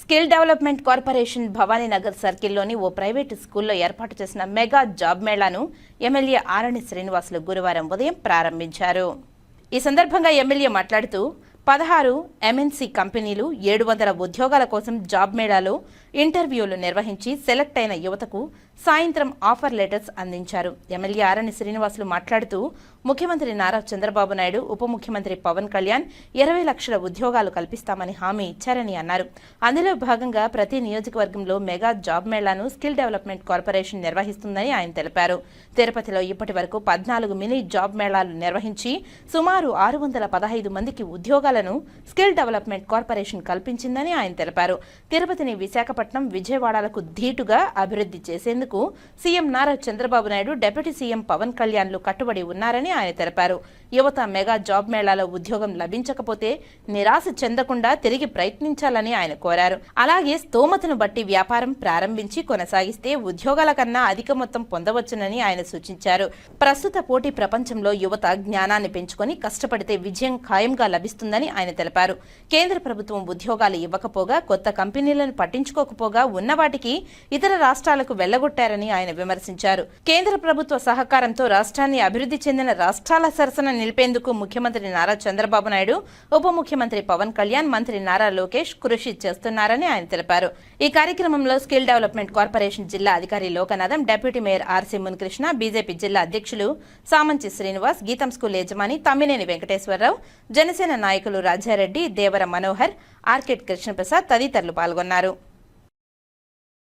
Skill development corporation Bhavaninagar సర్కిల్లోని ఓ private స్కూల్లో ఏర్పాటు చేసిన మెగా జాబ్ మేళాను ఎమ్మెల్యే ఆరణి శ్రీనివాసులు గురువారం ఉదయం ప్రారంభించారు. ఈ సందర్భంగా ఎమ్మెల్యే మాట్లాడుతూ పదహారు ఎంఎన్సీ కంపెనీలు ఏడు వందల ఉద్యోగాల కోసం జాబ్ మేళాలో ఇంటర్వ్యూలు నిర్వహించి సెలెక్ట్ అయిన యువతకు సాయంత్రం ఆఫర్ లెటర్స్ అందించారు. ఎమ్మెల్యే ఆరణి శ్రీనివాసులు మాట్లాడుతూ ముఖ్యమంత్రి నారా చంద్రబాబు నాయుడు ఉప ముఖ్యమంత్రి పవన్ కళ్యాణ్ ఇరవై లక్షల ఉద్యోగాలు కల్పిస్తామని హామీ ఇచ్చారని అన్నారు. అందులో భాగంగా ప్రతి నియోజకవర్గంలో మెగా జాబ్ మేళాను స్కిల్ డెవలప్మెంట్ కార్పొరేషన్ నిర్వహిస్తుందని ఆయన తెలిపారు. తిరుపతిలో ఇప్పటి వరకు పద్నాలుగు మినీ జాబ్ మేళాలు నిర్వహించి సుమారు ఆరు వందల పదహైదు మందికి ఉద్యోగాలను స్కిల్ డెవలప్మెంట్ కార్పొరేషన్ కల్పించిందని ఆయన తెలిపారు. తిరుపతిని విశాఖపట్నం విజయవాడలకు ధీటుగా అభివృద్ధి చేసేందుకు CM Nara Chandrababu Naidu deputy CM Pawan కళ్యాణ్లు కట్టుబడి ఉన్నారని ఆయన తెలిపారు. యువత మెగా జాబ్ మేళాలో ఉద్యోగం లభించకపోతే నిరాశ చెందకుండా తిరిగి ప్రయత్నించాలని ఆయన కోరారు. అలాగే స్తోమతను బట్టి వ్యాపారం ప్రారంభించి కొనసాగిస్తే ఉద్యోగాల కన్నా అధిక మొత్తం పొందవచ్చునని ఆయన సూచించారు. ప్రస్తుత పోటీ ప్రపంచంలో యువత జ్ఞానాన్ని పెంచుకొని కష్టపడితే విజయం ఖాయంగా లభిస్తుందని ఆయన తెలిపారు. కేంద్ర ప్రభుత్వం ఉద్యోగాలు ఇవ్వకపోగా కొత్త కంపెనీలను పట్టించుకోకపోగా ఉన్న వాటికి ఇతర రాష్ట్రాలకు వెళ్ళగొట్టారని ఆయన విమర్శించారు. కేంద్ర ప్రభుత్వ సహకారంతో రాష్ట్రాన్ని అభివృద్ధి చెందిన రాష్ట్రాల సరసన నిలిపేందుకు ముఖ్యమంత్రి నారా చంద్రబాబు నాయుడు ఉప ముఖ్యమంత్రి పవన్ కళ్యాణ్ మంత్రి నారా లోకేష్ కృషి చేస్తున్నారని ఆయన తెలిపారు. ఈ కార్యక్రమంలో స్కిల్ డెవలప్మెంట్ కార్పొరేషన్ జిల్లా అధికారి Lokanatham deputy mayor RC Munikrishna BJP జిల్లా అధ్యక్షులు సామంచి శ్రీనివాస్ గీతం స్కూల్ యజమాని తమ్మినేని వెంకటేశ్వరరావు జనసేన నాయకులు రాజారెడ్డి దేవర మనోహర్ ఆర్కెట్ కృష్ణప్రసాద్ తదితరులు పాల్గొన్నారు.